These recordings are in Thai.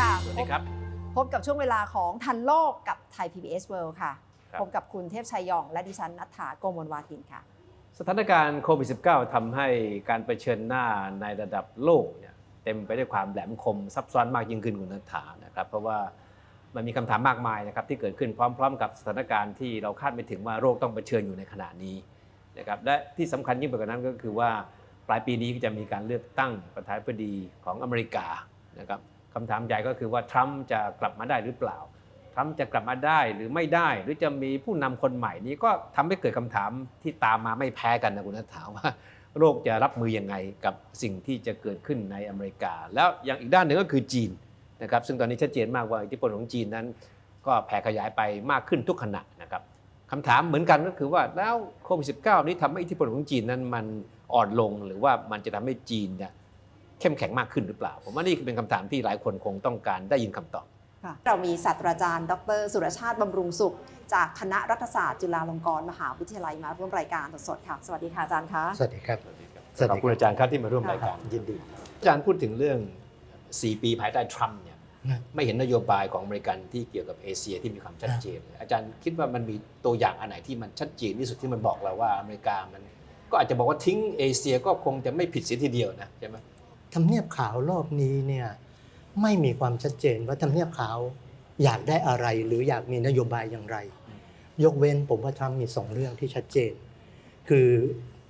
ค่ะ สวัสดีครับ พบกับช่วงเวลาของทันโลกกับไทย PBS World ค่ะ ครับ พบกับคุณเทพชัยยองและดิฉันนัฐถาโกมลวาทินค่ะ สถานการณ์โควิด -19 ทำให้การเผชิญหน้าในระดับโลกเนี่ยเต็มไปด้วยความแหลมคมซับซ้อนมากยิ่งขึ้นคุณนัฐฐานะครับ เพราะว่ามันมีคำถามมากมายนะครับที่เกิดขึ้นพร้อม ๆ กับสถานการณ์ที่เราคาดไม่ถึงว่าโรคต้องเผชิญอยู่ในขณะนี้นะครับและที่สำคัญยิ่งไปกว่านั้นก็คือว่าปลายปีนี้ก็จะมีการเลือกตั้งประธานาธิบดีของอเมริกานะครับ คำถามใหญ่ก็คือว่าทรัมป์จะกลับมาได้หรือเปล่าทรัมป์จะกลับมาได้หรือไม่ได้ หรือจะมีผู้นำคนใหม่นี้ก็ทำให้เกิดคำถามที่ตามมาไม่แพ้กันนะคุณนัทถามว่าโลกจะรับมือยังไงกับสิ่งที่จะเกิดขึ้นในอเมริกา แล้วอย่างอีกด้านหนึ่งก็คือจีนนะครับซึ่งตอนนี้ชัดเจนมากว่าอิทธิพลของจีนนั้น ก็แผ่ขยายไปมากขึ้นทุกขณะนะครับคำถามเหมือนกันก็คือว่าแล้วโควิด -19 นี้ทำให้อิทธิพลของจีนนั้นมันอ่อนลง หรือว่ามันจะทำให้จีนเนี่ย เข้มแข็งมากขึ้นหรือเปล่า ผมว่านี่เป็นคำถามที่หลายคนคงต้องการได้ยินคำตอบเรามีศาสตราจารย์ ดร สุรชาติบำรุงสุข จากคณะรัฐศาสตร์จุฬาลงกรณ์มหาวิทยาลัยมาร่วมรายการสดๆค่ะ สวัสดีค่ะอาจารย์คะสวัสดีครับสวัสดีครับขอบคุณอาจารย์ครับที่มาร่วมรายการยินดีอาจารย์พูดถึงเรื่อง 4 ปีภายใต้ทรัมป์เนี่ยนะไม่เห็นนโยบายของอเมริกันที่เกี่ยวกับเอเชียที่มีความชัดเจนเลยอาจารย์คิดว่ามันมีตัวอย่างอันไหนที่มันชัดเจนที่สุดที่มันบอกเราว่าอเมริกามันก็อาจจะบอกว่าทิ้งเอเชียก็คงจะไม่ผิดเสียทีเดียวนะใช่ไหม ทำเนียบขาวรอบนี้เนี่ยไม่มีความชัดเจนว่าทำเนียบขาวอยากได้อะไรหรืออยากมีนโยบายอย่างไร ยกเว้นผมว่าทรัมป์มีสองเรื่องที่ชัดเจน คือ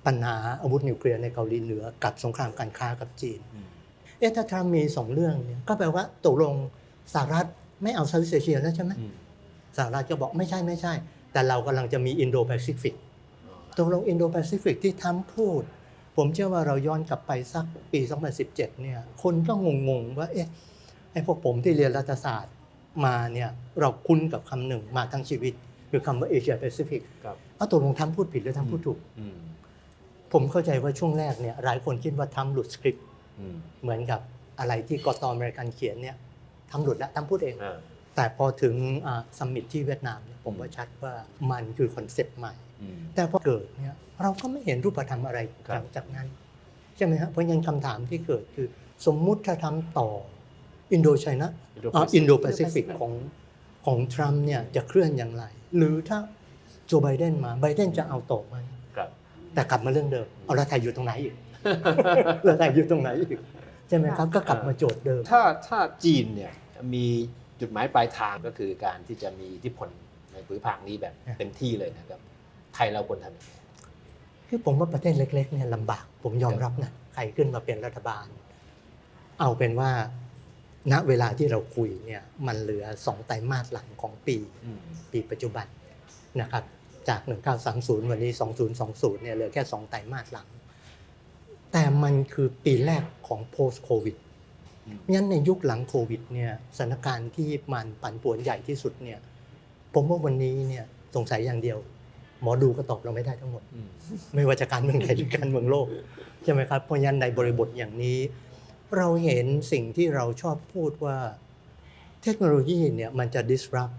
ปัญหาอาวุธนิวเคลียร์ในเกาหลีเหนือกับสงครามการค้ากับจีนเอ๊ะถ้าทรัมป์มีสองเรื่องเนี่ยก็แปลว่าตกลงสหรัฐไม่เอาเซาท์อีสเอเชียแล้วใช่ไหมสหรัฐก็บอกไม่ใช่ไม่ใช่ แต่เรากำลังจะมีอินโดแปซิฟิกตกลงอินโดแปซิฟิกที่ทำพูด ผมเชื่อว่าเราย้อนกลับไปสักปี 2017 เนี่ย คนก็งงๆว่า เอ๊ะ ไอ้พวกผมที่เรียนรัฐศาสตร์มาเนี่ย เราคุ้นกับคำหนึ่งมาทั้งชีวิต คือคำว่าเอเชียแปซิฟิกครับเอาตกลงทำพูดผิดหรือทำพูดถูกอืมผมเข้าใจว่าช่วงแรกเนี่ย หลายคนคิดว่าทำหลุดสคริปต์อืมเหมือนกับอะไรที่กตอเมริกันเขียนเนี่ยทำหลุดแล้วทำพูดเองอ่า แต่พอถึงซัมมิตที่เวียดนามเนี่ยผมว่าชัดว่ามันคือคอนเซ็ปต์ใหม่อืมแต่พอเกิดเนี่ยเราก็ไม่เห็นรูปธรรมอะไรครัหลับงจากนั้นใช่ไหมฮะเพราะงั้นคำถามที่เกิดคือสมมุติถ้าทำต่ออินโดไชนะอินโดแปซิฟิกของของทรัมป์เนี่ยจะเคลื่อนอย่างไร หรือถ้าโจไบเดนมาไบเดนจะเอาต่อไหมครับแต่กลับมาเรื่องเดิมเอาแล้วไทยอยู่ตรงไหนอีกแล้วไทยอยู่ตรงไหนอีกใช่ไหมครับก็กลับมาโจทย์เดิมถ้าถ้าจีนเนี่ยมี จุดหมายปลายทางก็คือการที่จะมีอิทธิพลในภูมิภาคนี้แบบครับเต็มที่เลยนะครับไทยเราควรทำยังไงคือผมว่าประเทศเล็ก ๆ เนี่ยลำบาก ผมยอมรับนะใครขึ้นมาเป็นรัฐบาล เอาเป็นว่า ณเวลาที่เราคุยเนี่ยมันเหลือสองไตรมาสหลังของปีอืมปีปัจจุบันนะครับจาก 1930 วันนี้ 2020 เนี่ยเหลือแค่ 2 ไตรมาสหลัง แต่มันคือปีแรกของ post covid อืมงั้นในยุคหลังโควิดเนี่ยสถานการณ์ที่มันปั่นป่วนใหญ่ที่สุดเนี่ยผมว่าวันนี้เนี่ยสงสัยอย่างเดียว หมอดูก็ตอบเราไม่ได้ทั้งหมดอืมไม่ว่าจะการเมืองไทยหรือการเมืองโลกใช่ไหมครับเพราะฉะนั้นในบริบทอย่างนี้ เราเห็นสิ่งที่เราชอบพูดว่าเทคโนโลยีเนี่ยมันจะ disrupt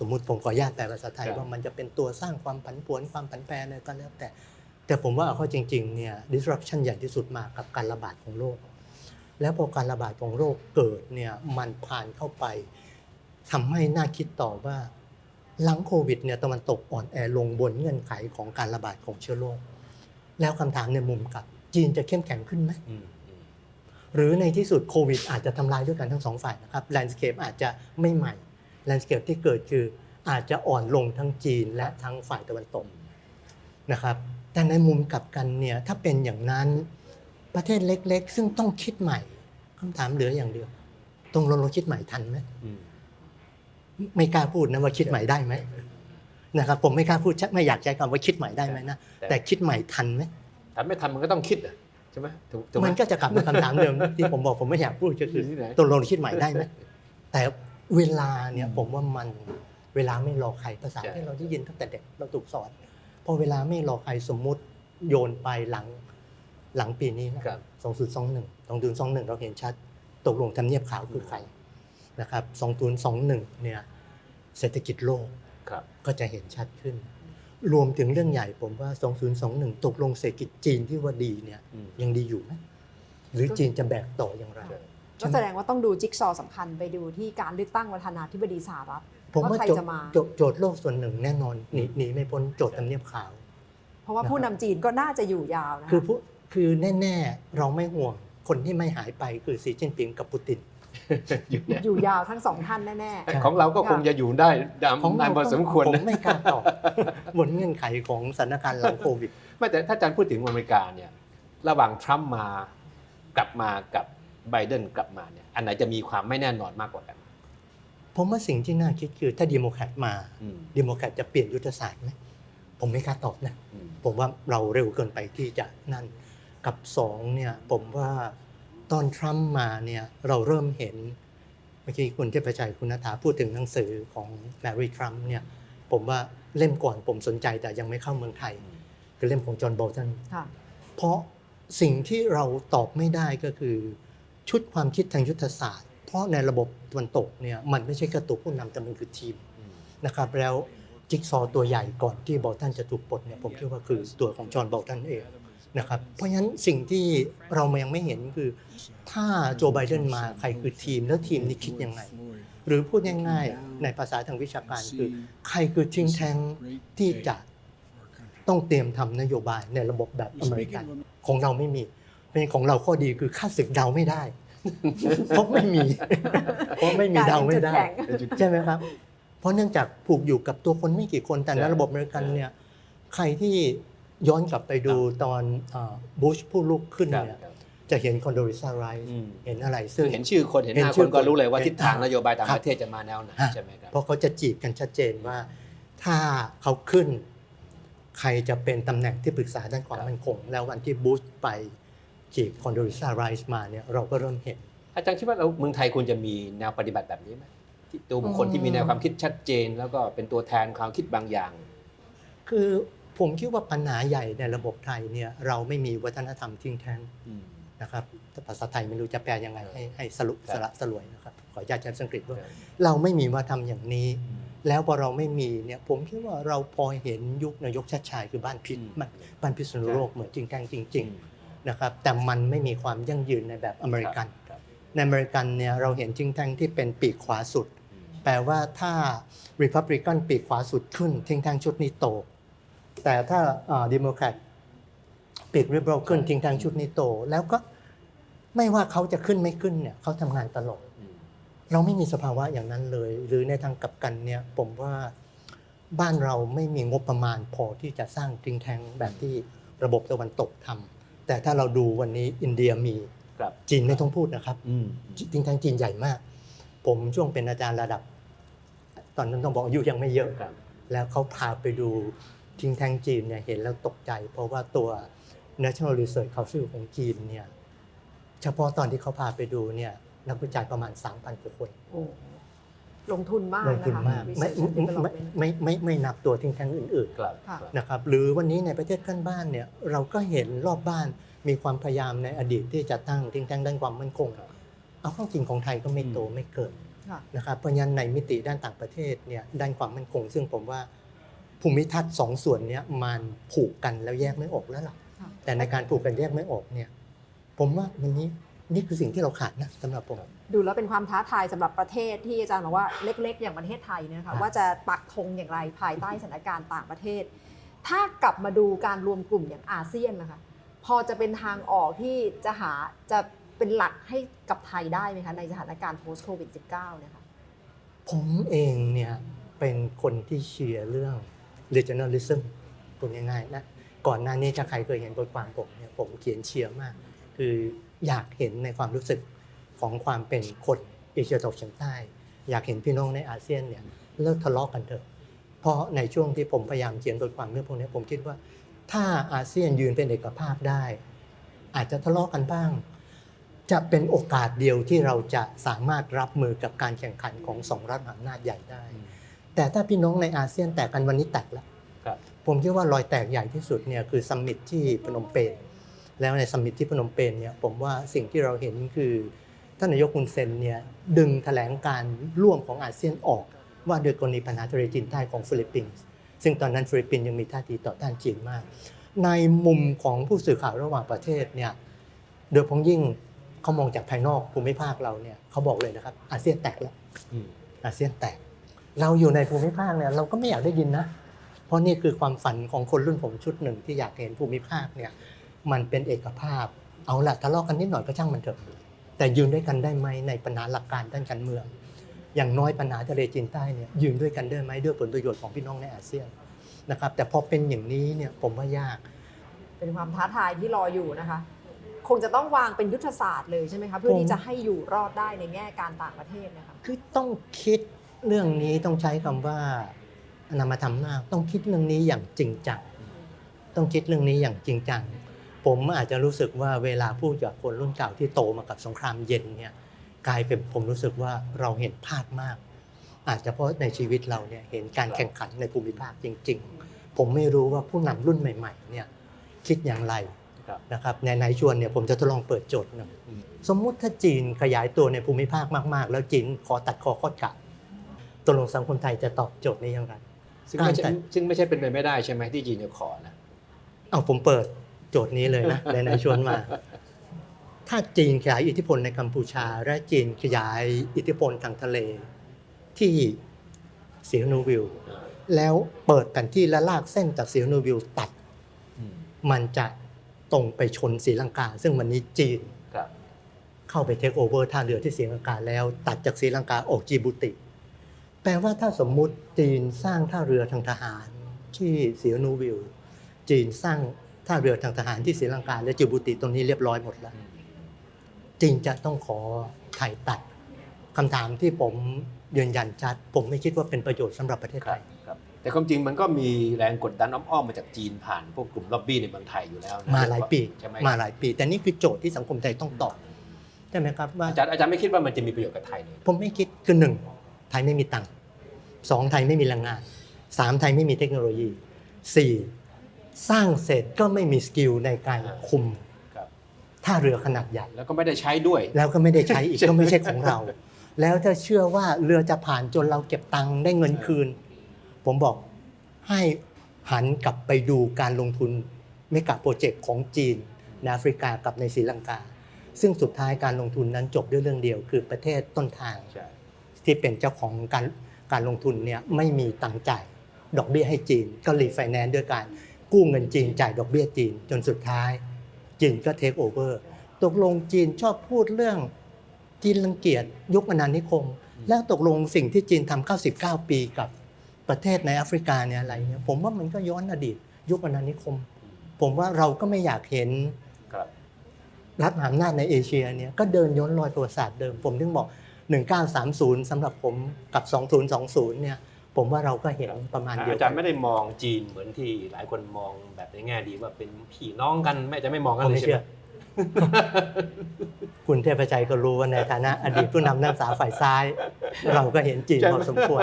สมมุติผมขออนุญาตแปลภาษาไทยครับว่ามันจะเป็นตัวสร้างความผันผวนความผันแปรอะไรก็แล้วแต่ แต่ผมว่าเอาเข้าจริงๆเนี่ย disruption ใหญ่ที่สุดมากับการระบาดของโรค แล้วพอการระบาดของโรคเกิดเนี่ยมันผ่านเข้าไปทำให้น่าคิดต่อว่า หลังโควิดเนี่ยตะวันตกอ่อนแอลงบนเงื่อนไขของการระบาดของเชื้อโรคแล้วคำถามในมุมกลับ จีนจะเข้มแข็งขึ้นไหมอืมอืมหรือในที่สุดโควิดอาจจะทำลายด้วยกันทั้งสองฝ่ายนะครับแลนด์สเคปอาจจะไม่ใหม่แลนด์สเคปที่เกิดคืออาจจะอ่อนลงทั้งจีนและทั้งฝ่ายตะวันตกนะครับแต่ในมุมกลับกันเนี่ยถ้าเป็นอย่างนั้น ประเทศเล็ก ๆ ซึ่งต้องคิดใหม่คำถามเหลืออย่างเดียว ตรงลงเราคิดใหม่ทันไหมอืมไม่กล้าพูดนะว่าคิดใหม่ได้ไหมนะครับผมไม่กล้าพูดไม่อยากใช้คำว่าคิดใหม่ได้ไหมนะแต่คิดใหม่ทันไหมถ้าไม่ทำมันก็ต้องคิดอะใช่ไหมถูกถูกไหมันก็จะกลับมาคำถามเดิมที่ผมบอกผมไม่อยากพูดก็คือที่ไหนตกลงคิดใหม่ได้ไหมแต่เวลาเนี่ยผมว่ามันเวลาไม่รอใครภาษาที่เราได้ยินตั้งแต่เด็กเราถูกสอนพอเวลาไม่รอใครสมมุติโยนไปหลัง หลังปีนี้นะครับสองศูนย์สองหนึ่งสองศูนย์สองหนึ่งเราเห็นชัดตกลงทำเนียบขาวคือใครนะครับสองศูนย์สองหนึ่งเนี่ยเศรษฐกิจโลกครับก็จะเห็นชัดขึ้น รวมถึงเรื่องใหญ่ผมว่า 2021 ตกลงเศรษฐกิจจีนที่ว่าดีเนี่ยอืมยังดีอยู่ไหมหรือจีนจะแบกต่ออย่างไรใช่ก็แสดงว่าต้องดูจิ๊กซอว์สำคัญไปดูที่การเลือกตั้งประธานาธิบดีสหรัฐผมว่าว่าใครโจทจะย์มาโจทย์โจทย์โลกส่วนหนึ่งแน่นอนหนีหนีไม่พ้นโจทย์ทำเนียบขาว เพราะว่าผู้นำจีนก็น่าจะอยู่ยาวนะคือคะผู้ คือแน่ ๆ เราไม่ห่วง คนที่ไม่หายไปคือสีจิ้นผิงกับปูติน อยู่เนี่ยอยู่ยาวทั้งสองท่านแน่ใช่ของเราก็คงจะอยู่ได้ดำของนานพอสมควรผมนะไม่กล้าตอบบนเงื่อนไขของสถานการณ์หลังโควิด ไม่แต่ถ้าอาจารย์พูดถึงอเมริกาเนี่ยระหว่างทรัมป์มากลับมากับไบเดนกลับมาเนี่ยอันไหนจะมีความไม่แน่นอนมากกว่ากันผมว่าสิ่งที่น่าคิดคือถ้าดีโมแครตมาอืมดีโมแครตจะเปลี่ยนยุทธศาสตร์ไหมผมไม่กล้าตอบนะ อืม ผมว่าเราเร็วเกินไปที่จะนั่น กับสองเนี่ยผมว่าตอนทรัมป์มาเนี่ยเราเริ่มเห็นเมื่อกี้คุณเทพชัยคุณนัฐาพูดถึงหนังสือของแมรี่ทรัมป์เนี่ยผมว่าเล่มก่อนผมสนใจแต่ยังไม่เข้าเมืองไทย คือเล่มของจอห์นโบลตันๆค่ะเพราะสิ่งที่เราตอบไม่ได้ก็คือ ชุดความคิดทางยุทธศาสตร์ เพราะในระบบตะวันตกเนี่ยมันไม่ใช่แค่ตัวผู้นำแต่มันคือทีมอืมนะครับแล้วจิ๊กซอว์ตัวใหญ่ก่อนที่บอลตันจะถูกปลดเนี่ยผมคิดว่าคือตัวของจอห์นบอลตันเอง นะครับเพราะฉะนั้นสิ่งที่เรายังไม่เห็นคือ ถ้าโจไบเดนมาใครคือทีมแล้วทีมนี้คิดยังไง หรือพูดง่ายๆในภาษาทางวิชาการคือ ใครคือทิงแทงที่จะต้องเตรียมทำนโยบายในระบบแบบอเมริกันของเราไม่มีเป็นของเราข้อดีคือค่าศึกเดาไม่ได้เพราะไม่มีเพราะไม่มีเดาไม่ได้กลายเป็นจุดแข็งใช่ไหมครับ เพราะเนื่องจากผูกอยู่กับตัวคนไม่กี่คนแต่ในใช่ระบบอเมริกันเนี่ย ใครที่ ย้อนกลับไปดูตอนบุชผู้ลุกขึ้นครับเนี่ยจะเห็นคอนโดริซาไรอืมเห็นอะไรคืซึ่องเห็นชื่อคนเห็นหเห็นน้าชื่คอนก็รู้เลยว่าเห็นทิศทางนโยบายต่างครับประเทศจะมาแนวไหนฮะใช่ไหมครับเพราะเขาจะจีบกันชัดเจนว่า ถ้าเขาขึ้น ใครจะเป็นตำแหน่งที่ปรึกษาด้านความครับมั่นคง แล้ววันที่บูชไปจีบคอนโดริซาไรส์มาเนี่ยเราก็เริ่มเห็น อาจารย์คิดว่าเราเมืองไทยควรจะมีแนวปฏิบัติแบบนี้ไหมที่ตัวบุคคลที่มีแนวความคิดชัดเจน แล้วก็เป็นตัวแทนความคิดบางอย่าง คือ ผมคิดว่าปัญหาใหญ่ในระบบไทยเนี่ยเราไม่มีวัฒนธรรมทิ้งแท้งอืมนะครับแต่ภาษาไทยไม่รู้จะแปลยังไงให้ให้สรุปครับสละสลวยนะครับขออนุญาตใช้ภาษาอังกฤษว่าครับเราไม่มีวัฒนธรรมอย่างนี้ แล้วพอเราไม่มีเนี่ยผมคิดว่าเราพอเห็นยุคนายกชาติชายคือบ้านพิษอืมบ้านบ้านพิษณุโลกเหมือนจริงแท้งจริงๆนะครับแต่มันไม่มีความยั่งยืนในแบบอเมริกันครับในอเมริกันเนี่ยเราเห็นจริงแท้งที่เป็นปีกขวาสุดอืมแปลว่าถ้า Republican ปีกขวาสุดขึ้นทิ้งแทงชุดนี้โต แต่ถ้าดิโมแครตปีกริเบรลขึ้นทิ้งแทงชุดนี้โต แล้วก็ไม่ว่าเขาจะขึ้นไม่ขึ้นเนี่ยเขาทำงานตลอดอืมเราไม่มีสภาวะอย่างนั้นเลย หรือในทางกลับกันเนี่ย ผมว่าบ้านเราไม่มีงบประมาณพอที่จะสร้างทิ้งแทงแบบที่ระบบตะวันตกทำแต่ถ้าเราดูวันนี้อินเดียมีครับจีนไม่ต้องพูดนะครับอืมจริงทางจีนใหญ่มาก ผมช่วงเป็นอาจารย์ระดับ ตอนนั้นต้องบอกอายุยังไม่เยอะครับแล้วเขาพาไปดู ทิงแทงจีนเนี่ยเห็นแล้วตกใจ เพราะว่าตัว National Research Council ของจีนเนี่ยเฉพาะตอนที่เขาพาไปดูเนี่ยนักวิจัยประมาณ 3,000กว่าคนโอ้ลงทุนมากลงนะทุนคะมากไม่ Research ไม่ and ไม่ Development ไม่ไม่ไม่นับตัวทิงแทงอื่นครับค่ะครับๆนะครับหรือวันนี้ในประเทศเพื่อนบ้านเนี่ยเราก็เห็นรอบบ้านมีความพยายามในอดีตที่จะตั้งทิงแทงด้านความมั่นคง เอาเข้าจริงของไทยก็ไม่โตอืมไม่เกิดค่ะนะครับเพราะฉะนั้นในมิติด้านต่างประเทศเนี่ยด้านความมั่นคง ซึ่งผมว่า ภูมิทัศน์สองส่วนเนี้ยมันผูกกันแล้วแยกไม่ออกแล้วล่ะค่ะแต่ในการผูกกันแยกไม่ออกเนี่ย ผมว่าวันนี้นี่คือสิ่งที่เราขาดนะสำหรับผม ดูแล้วเป็นความท้าทายสำหรับประเทศที่อาจารย์บอกว่าเล็ก ๆ อย่างประเทศไทยเนยครัคะบว่าจะปักธงอย่างไรภายใต้สถานการณ์ต่างประเทศ ถ้ากลับมาดูการรวมกลุ่มอย่างอาเซียนนะคะพอจะเป็นทางออกที่จะหาจะเป็นหลักให้กับไทยได้ไหมคะในสถานการณ์ post covid 19เนี่ยค่ะผมเองเนี่ยเป็นคนที่เชียร์เรื่อง regionalism พูดง่ายๆนะก่อนหน้านี้ถ้าใครเคยเห็นบทความผมเนี่ยผมเขียนเชียร์มาก คืออยากเห็นในความรู้สึกของความเป็นคนเอเชียตะวันออกเฉียงใต้ อยากเห็นพี่น้องในอาเซียนเนี่ยเลิกทะเลาะกันเถอะ เพราะในช่วงที่ผมพยายามเขียนบทความเรื่องพวกนี้ผมคิดว่า ถ้าอาเซียนยืนเป็นเอกภาพได้ อาจจะทะเลาะกันบ้าง จะเป็นโอกาสเดียวที่เราจะสามารถรับมือกับการแข่งขันของสองรัฐมหาอำนาจใหญ่ได้ แต่ถ้าพี่น้องในอาเซียนแตกกันวันนี้แตกแล้วครับผมคิดว่ารอยแตกใหญ่ที่สุดเนี่ยคือซัมมิตที่พนมเปญแล้วในซัมมิตที่พนมเปญเนี่ยผมว่าสิ่งที่เราเห็นคือท่านนายกคุณเซนเนี่ยดึงแถลงการร่วมของอาเซียนออก ว่าโดยกรณีปัญหาทะเลจีนใต้ของฟิลิปปินส์ซึ่งตอนนั้นฟิลิปปินส์ยังมีท่าทีต่อต้านจีนมาก ในมุมของผู้สื่อข่าวระหว่างประเทศเนี่ยโดยเฉพาะยิ่งเขามองจากภายนอกภูมิภาคเราเนี่ยเขาบอกเลยนะครับอาเซียนแตกแล้วอืมอาเซียนแตก เราอยู่ในภูมิภาคเนี่ยเราก็ไม่อยากได้ยินนะ เพราะนี่คือความฝันของคนรุ่นผมชุดหนึ่งที่อยากเห็นภูมิภาคเนี่ยมันเป็นเอกภาพ เอาละทะเลาะกันนิดหน่อยก็ช่างมันเถอะแต่ยืนด้วยกันได้ไหมในปัญหาหลักการด้านการเมือง อย่างน้อยปัญหาทะเลจีนใต้เนี่ยยืนด้วยกันได้ไหมด้วยผลประโยชน์ของพี่น้องในอาเซียนนะครับแต่พอเป็นอย่างนี้เนี่ยผมว่ายาก เป็นความท้าทายที่รออยู่นะคะ คงจะต้องวางเป็นยุทธศาสตร์เลยใช่ไหมคะเพื่อที่จะให้อยู่รอดได้ในแง่การต่างประเทศนะคะคือต้องคิด เรื่องนี้ต้องใช้คำว่านามธรรมมาก ต้องคิดเรื่องนี้อย่างจริงจัง ต้องคิดเรื่องนี้อย่างจริงจัง ผมอาจจะรู้สึกว่าเวลาพูดกับคนรุ่นเก่าที่โตมากับสงครามเย็นเนี่ยกลายเป็นผมรู้สึกว่าเราเห็นพลาดมาก อาจจะเพราะในชีวิตเราเนี่ยเห็นการแข่งขันในภูมิภาคจริง ๆ ผมไม่รู้ว่าผู้นำรุ่นใหม่ๆเนี่ยคิดอย่างไรครับนะครับในไหนชวนเนี่ยผมจะทดลองเปิดโจทย์หนึ่งอืมสมมุติถ้าจีนขยายตัวในภูมิภาคมาก ๆ แล้วจีนขอตัดคอคอดขาด ตกลงสังคมไทยจะตอบโจทย์นี้อย่างไร ซึ่งไม่ใช่การจัดซึ่งไม่ใช่เป็นไปไม่ได้ใช่ไหมที่จีนจะขอนะ เอาผมเปิดโจทย์นี้เลยนะไหนๆชวนมา ถ้าจีนขยายอิทธิพลในกัมพูชา และจีนขยายอิทธิพลทางทะเล ที่เสียนูวิลแล้วเปิดแผนที่และลากเส้นจากเสียนูวิลตัดอืมมันจะตรงไปชนศรีลังกา ซึ่งวันนี้จีน ครับ เข้าไปเทคโอเวอร์ท่าเรือที่ศรีลังกาแล้ว ตัดจากศรีลังกาออกจิบูติ แปลว่าถ้าสมมุติจีนสร้างท่าเรือทางทหารที่เสียนูวิลจีนสร้างท่าเรือทางทหารที่ศรีลังกาและจิบูติตรงนี้เรียบร้อยหมดแล้วอืมจีนจะต้องขอไทยตัดคำถามที่ผมยืนยันชัด ผมไม่คิดว่าเป็นประโยชน์สำหรับประเทศคไทรับยครับแต่ความจริงมันก็มีแรงกดดันอ้อมๆมาจากจีนผ่านพวกกลุ่มล็อบบี้ในเมืองไทยอยู่แล้วนะมาหลายปีใช่ไหมมาหลายปี แต่นี่คือโจทย์ที่สังคมไทยต้องตอบใช่ไหมครับว่าอาจารย์อาจารย์ไม่คิดว่ามันจะมีประโยชน์กับไทยเลยผมไม่คิดคือหนึ่ง ไทยไม่มีตังค์สองไทยไม่มีแรงงานสามไทยไม่มีเทคโนโลยีสี่สร้างเสร็จก็ไม่มีสกิลในการคุมครับท่าเรือขนาดใหญ่แล้วก็ไม่ได้ใช้ด้วย แล้วก็ไม่ได้ใช้อีกใช่ไหมก็ไม่ใช่ของเรา แล้วถ้าเชื่อว่าเรือจะผ่านจนเราเก็บตังค์ได้เงินคืน ผมบอกให้หันกลับไปดูการลงทุนเมกะโปรเจกต์ของจีนในแอฟริกากับในศรีลังกา ซึ่งสุดท้ายการลงทุนนั้นจบด้วยเรื่องเดียวคือประเทศต้นทางใช่ ที่เป็นเจ้าของการการลงทุนเนี่ยไม่มีตังค์จ่ายดอกเบี้ยให้จีน ก็รีไฟแนนซ์ด้วยการกู้เงินจีนจ่ายดอกเบี้ยจีน จนสุดท้าย จีนก็เทคโอเวอร์ตกลงจีนชอบพูดเรื่องจีนรังเกียจยุคอาณานิคม แล้วตกลงสิ่งที่จีนทำ99 ปีกับประเทศในแอฟริกาเนี่ยอะไรเนี่ยผมว่ามันก็ย้อนอดีต ยุคอาณานิคม ผมว่าเราก็ไม่อยากเห็นครับรัฐมหาอำนาจในเอเชียเนี่ยก็เดินย้อนรอยประวัติศาสตร์เดิมผมถึงบอก 1930สำหรับผมกับ 2020 เนี่ยผมว่าเราก็เห็นประมาณเดียวอาจารย์ไม่ได้มองจีนเหมือนที่หลายคนมองแบบในแง่ดีว่าเป็นพี่น้องกันไม่จะไม่มองผกันมเลยไม่ใช่เชื่ไหอมคุณเทพชัยก็รู้ว่าในฐานะ อดีตผู้นำนักศึกษาฝ่ายซ้าย เราก็เห็นจีนพอสมควร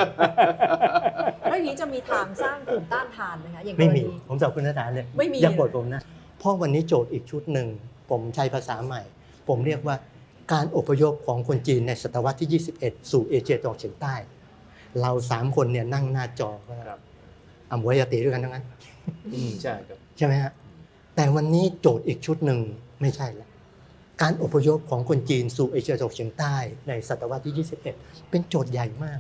แล้วอย่างนี้จะมีทางสร้างกลุ่มต้านทานไหมคะอย่างกไม่รมีณีผมสอบคุณนัฐานเลยไม่มีอย่าปลดผมนะเพราะวันนี้โจทย์อีกชุดหนึ่งผมใช้ภาษาใหม่ ผมเรียกว่า การอพยพของคนจีนในศตวรรษที่ 21 สู่เอเชียตะวันออกเฉียงใต้ เราสามคนเนี่ยนั่งหน้าจอก็ครับอำวยติด้วยกันทั้งนั้นอืมใช่ครับใช่ไหมฮะแต่วันนี้โจทย์อีกชุดหนึ่งไม่ใช่ละการอพยพของคนจีนสู่เอเชียตะวันออกเฉียงใต้ในศตวรรษที่ 21 เป็นโจทย์ใหญ่มาก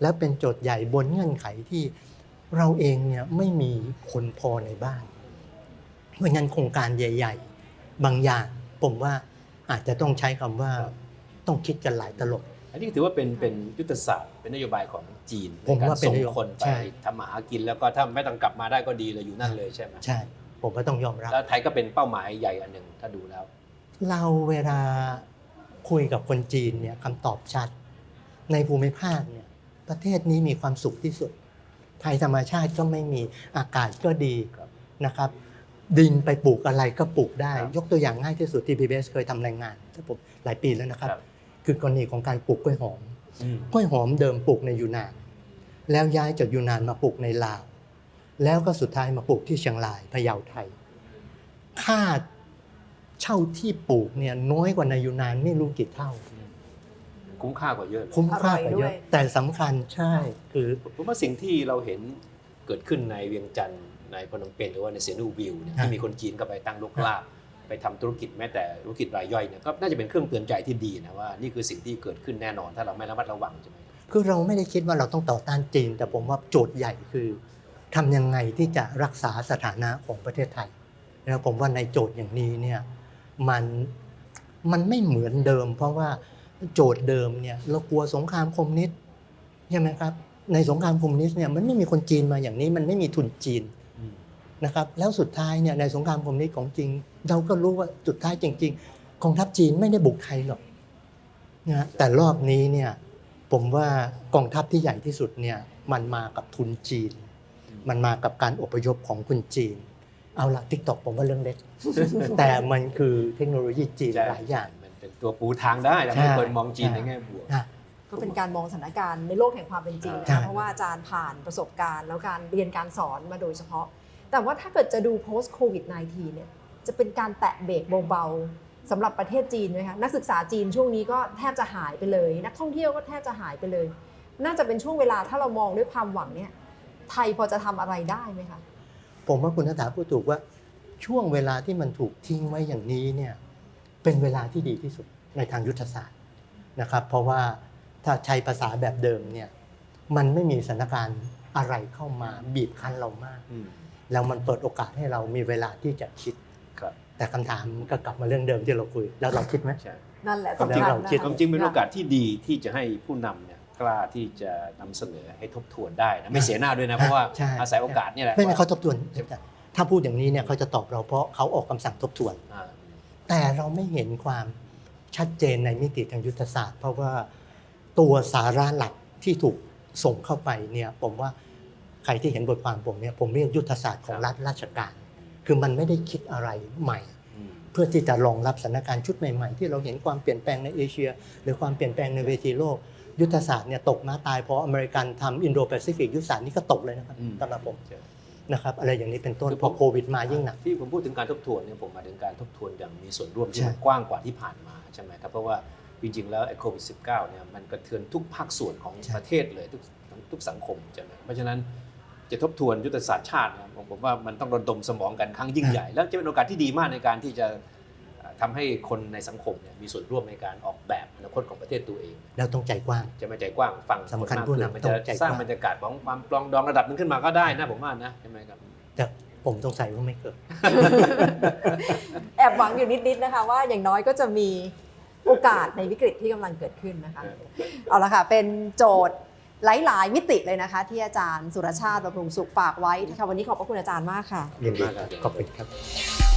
และเป็นโจทย์ใหญ่บนเงื่อนไขที่เราเองเนี่ยไม่มีคนพอในบ้านเพราะงั้นโครงการใหญ่ ๆ บางอย่างผมว่า อาจจะต้องใช้คำว่าต้องคิดกันหลายตลบ อันนี้ถือว่าเป็นเป็นยุทธศาสตร์ เป็นนโยบายของจีนผมในการว่าเป็นส่งนโยบายคนไปใช่ทำมาหากินแล้วก็ถ้าไม่ต้องกลับมาได้ก็ดีเลยอยู่นั่นเลยใช่ไหมใช่ ผมก็ต้องยอมรับแล้วไทยก็เป็นเป้าหมายใหญ่อันหนึ่งถ้าดูแล้ว เราเวลาคุยกับคนจีนเนี่ยคำตอบชัด ในภูมิภาคเนี่ยประเทศนี้มีความสุขที่สุดภัยธรรมชาติก็ไม่มีอากาศก็ดีครับนะครับ ดินไปปลูกอะไรก็ปลูกได้ครับยกตัวอย่างง่ายที่สุดที่ PBS เคยทำรายงานถ้าผมหลายปีแล้วนะครับครับคือกรณีของการปลูกกล้วยหอมอืมกล้วยหอมเดิมปลูกในยูนาน แล้วย้ายจากยูนานมาปลูกในลาว แล้วก็สุดท้ายมาปลูกที่เชียงรายพะเยาไทย ค่าเช่าที่ปลูกเนี่ยน้อยกว่าในยูนานไม่รู้กี่เท่า คุ้มค่ากว่าเยอะ คุ้มค่ากว่าเยอะ แต่สำคัญใช่คือผมว่าสิ่งที่เราเห็นเกิดขึ้นในเวียงจันทร์ ในพนมเปญหรือว่าในเซนูวิวเนี่ยที่มีคนจีนก็ไปตั้งลกลากไปไปทำธุรกิจแม้แต่ธุรกิจรายย่อยเนี่ยก็น่าจะเป็นเครื่องเตือนใจที่ดีนะว่านี่คือสิ่งที่เกิดขึ้นแน่นอนถ้าเราไม่ระมัดระวังใช่ไหมคือเราไม่ได้คิดว่าเราต้องต่อต้านจีน แต่ผมว่าโจทย์ใหญ่คือทำยังไงที่จะรักษาสถานะของประเทศไทยนะผมว่าในโจทย์อย่างนี้เนี่ยมันมันไม่เหมือนเดิม เพราะว่าโจทย์เดิมเนี่ยเรากลัวสงครามคอมมิวนิสต์ใช่ไหมครับในสงครามคอมมิวนิสต์เนี่ยมันไม่มีคนจีนมาอย่างนี้มันไม่มีทุนจีน นะครับแล้วสุดท้ายเนี่ยในสงครามคอมมิวนิสต์ของจริง เราก็รู้ว่าสุดท้ายจริงๆกองทัพจีนไม่ได้บุกไทยหรอกนะฮะแต่รอบนี้เนี่ยผมว่ากองทัพที่ใหญ่ที่สุดเนี่ยมันมากับทุนจีน มันมากับการอพยพของคนจีน เอาละทิกตอกผมว่าเรื่องเล็ก แต่มันคือเทคโนโลยีจีนใช่หลายอย่างมันเป็นตัวปูทางได้ทำให้ใช่คนมองจีนในแง่บวกนะก็เป็นการมองสถานการณ์ในโลกแห่งความเป็นจริงใช่นะคะเพราะว่าอาจารย์ผ่านประสบการณ์ แล้วการเรียนการสอนมาโดยเฉพาะ แต่ว่าถ้าเกิดจะดู post covid 19เนี่ยจะเป็นการแตะเบรกเบาๆสำหรับประเทศจีนไหมคะนักศึกษาจีนช่วงนี้ก็แทบจะหายไปเลย นักท่องเที่ยวก็แทบจะหายไปเลย น่าจะเป็นช่วงเวลาถ้าเรามองด้วยความหวังเนี่ยไทยพอจะทำอะไรได้ไหมคะผมว่าคุณนัฐาพูดถูกว่าช่วงเวลาที่มันถูกทิ้งไว้อย่างนี้เนี่ยเป็นเวลาที่ดีที่สุดในทางยุทธศาสตร์นะครับเพราะว่าถ้าใช้ภาษาแบบเดิมเนี่ยมันไม่มีสถานการณ์อะไรเข้ามาบีบคั้นเรามากอืม แล้วมันเปิดโอกาสให้เรามีเวลาที่จะคิดครับแต่คำถามก็กลับมาเรื่องเดิมที่เราคุย แล้วเราคิดไหมใช่นั่นแหละความสำจริงคัญเรานะคิดความจริงเป็นโอกาสที่ดีที่จะให้ผู้นำเนี่ยกล้าที่จะนำเสนอให้ทบทวนได้นะไม่เสียหน้าด้วยนะเพราะว่าใช่อาศัยโอกาสเนี่ยแหละไม่ไม่เขาทบทวนถ้าพูดอย่างนี้เนี่ยเขาจะตอบเราเพราะเขาออกคำสั่งทบทวนอ่าแต่เราไม่เห็นความชัดเจนในมิติทางยุทธศาสตร์ เพราะว่าตัวสาระหลักที่ถูกส่งเข้าไปเนี่ยผมว่า ใครที่เห็นบทความผมเนี่ยผมเรียกยุทธศาสตร์ของรัฐราชการ คือมันไม่ได้คิดอะไรใหม่อืมเพื่อที่จะรองรับสถานการณ์ชุดใหม่ๆ ที่เราเห็นความเปลี่ยนแปลงในเอเชีย หรือความเปลี่ยนแปลงในเวทีโลก ยุทธศาสตร์เนี่ยตกมาตายเพราะอเมริกันทำอินโดแปซิฟิกยุทธศาสตร์นี่ก็ตกเลยนะครับอืมสำหรับผมใช่นะครับอะไรอย่างนี้เป็นต้นคือพอผมโควิดมายิ่งหนักที่ผมพูดถึงการทบทวนเนี่ยผมหมายถึงการทบทวนอย่างมีส่วนร่วมที่ใช่มันกว้างกว่าที่ผ่านมาใช่ไหมครับเพราะว่าจริงๆแล้วไอ้โควิด -19 เนี่ยมันกระเทือนทุกภาคส่วนของประเทศเลยทุกทุกสังคมใช่ไหมเพราะฉะนั้น จะทบทวนยุทธศาสตร์ชาติเนี่ยผมผมว่ามันต้องระดมสมองกันครั้งยิ่งใหญ่ แล้วจะเป็นโอกาสที่ดีมากในการที่จะเอ่อทำให้คนในสังคมเนี่ยมีส่วนร่วมในการออกแบบอนาคตของประเทศตัวเองแล้วต้องใจกว้าง จะไม่ใจกว้างฟังสำคัญนมากผู้ขึ้นนำมันต้จะองใจกว้างสร้างบรรยากาศของความปลองดองระดับหนึงขึ้นมาก็ได้นะผมว่านะใช่ไหมครับแต่ผมสงสัยว่าไม่เกิด แอบหวังอยู่นิดๆนะคะว่าอย่างน้อยก็จะมีโอกาสในวิกฤตที่กำลังเกิดขึ้นนะคะ เอาละค่ะ เป็นโจทย์ หลาย ๆ มิติเลยนะคะ ที่อาจารย์สุรชาติบำรุงสุขฝากไว้ค่ะวันนี้ขอบพระคุณอาจารย์มากค่ะ ยินดีครับขอบคุณครับ